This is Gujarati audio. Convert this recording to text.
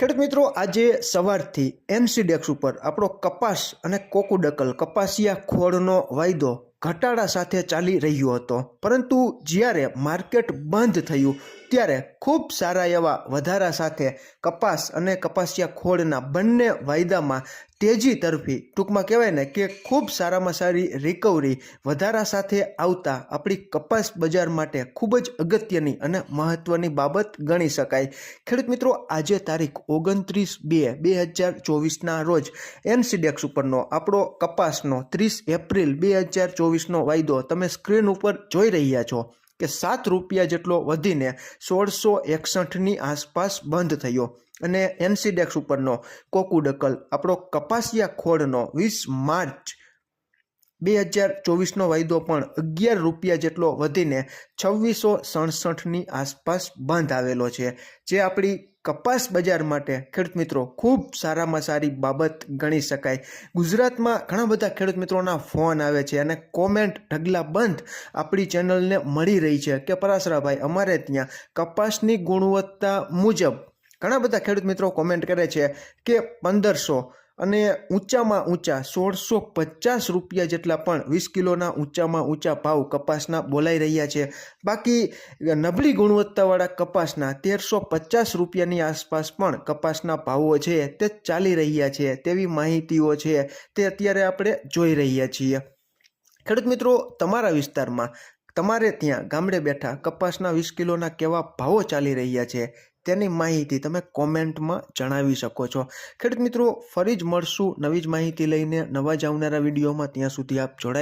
ખેડૂત મિત્રો આજે સવારથી એનસીડેક્સ ઉપર આપણો કપાસ અને કોકુડકલ કપાસિયા ખોળનો વાયદો ઘટાડા સાથે ચાલી રહ્યો હતો. પરંતુ જ્યારે માર્કેટ બંધ થયું, ત્યારે ખૂબ સારા એવા વધારા સાથે કપાસ અને કપાસિયા ખોળના બંને વાયદામાં તેજી તરફી, ટૂંકમાં કહેવાય ને કે ખૂબ સારામાં સારી રિકવરી વધારા સાથે આવતા આપણી કપાસ બજાર માટે ખૂબ જ અગત્યની અને મહત્ત્વની બાબત ગણી શકાય. ખેડૂત મિત્રો, આજે તારીખ ઓગણત્રીસ બે બે હજાર ચોવીસના રોજ એનસીડેક્સ ઉપરનો આપણો કપાસનો ત્રીસ એપ્રિલ બે હજાર ચોવીસનો વાયદો તમે સ્ક્રીન ઉપર જોઈ રહ્યા છો કે સાત રૂપિયા જેટલો વધીને સોળસો એકસઠની આસપાસ બંધ થયો અને એનસીડેક્સ ઉપરનો કોકુડકલ, આપણો કપાસિયા ખોળનો વીસ માર્ચ બે હજાર ચોવીસનો વાયદો પણ અગિયાર રૂપિયા જેટલો વધીને છવ્વીસો સડસઠની આસપાસ બંધ આવેલો છે. જે આપણી કપાસ બજાર માટે ખેડૂત મિત્રો ખૂબ સારામાં સારી બાબત ગણી શકાય. ગુજરાતમાં ઘણા બધા ખેડૂત મિત્રોના ફોન આવે છે અને કોમેન્ટ ઢગલા બંધ આપણી ચેનલને મળી રહી છે કે પરાસરાભાઈ અમારે ત્યાં કપાસની ગુણવત્તા મુજબ ઘણા બધા ખેડૂત મિત્રો કોમેન્ટ કરે છે કે પંદરસો અને ઊંચામાં ઊંચા સોળસો પચાસ રૂપિયા જેટલા પણ વીસ કિલોના ઊંચામાં ઊંચા ભાવ કપાસના બોલાઈ રહ્યા છે. બાકી નબળી ગુણવત્તાવાળા કપાસના તેરસો પચાસ રૂપિયાની આસપાસ પણ કપાસના ભાવો છે તે ચાલી રહ્યા છે તેવી માહિતીઓ છે તે અત્યારે આપણે જોઈ રહ્યા છીએ. ખેડૂત મિત્રો, તમારા વિસ્તારમાં તમારે ત્યાં ગામડે બેઠા કપાસના વીસ કિલોના કેવા ભાવો ચાલી રહ્યા છે? તેની માહિતી તમે કોમેન્ટમાં જણાવી શકો છો. ખેડૂત મિત્રો, ફરી જ મળશું નવી જ માહિતી લઈને નવા જ આવનારા વિડીયોમાં. ત્યાં સુધી આપ જોડાયેલા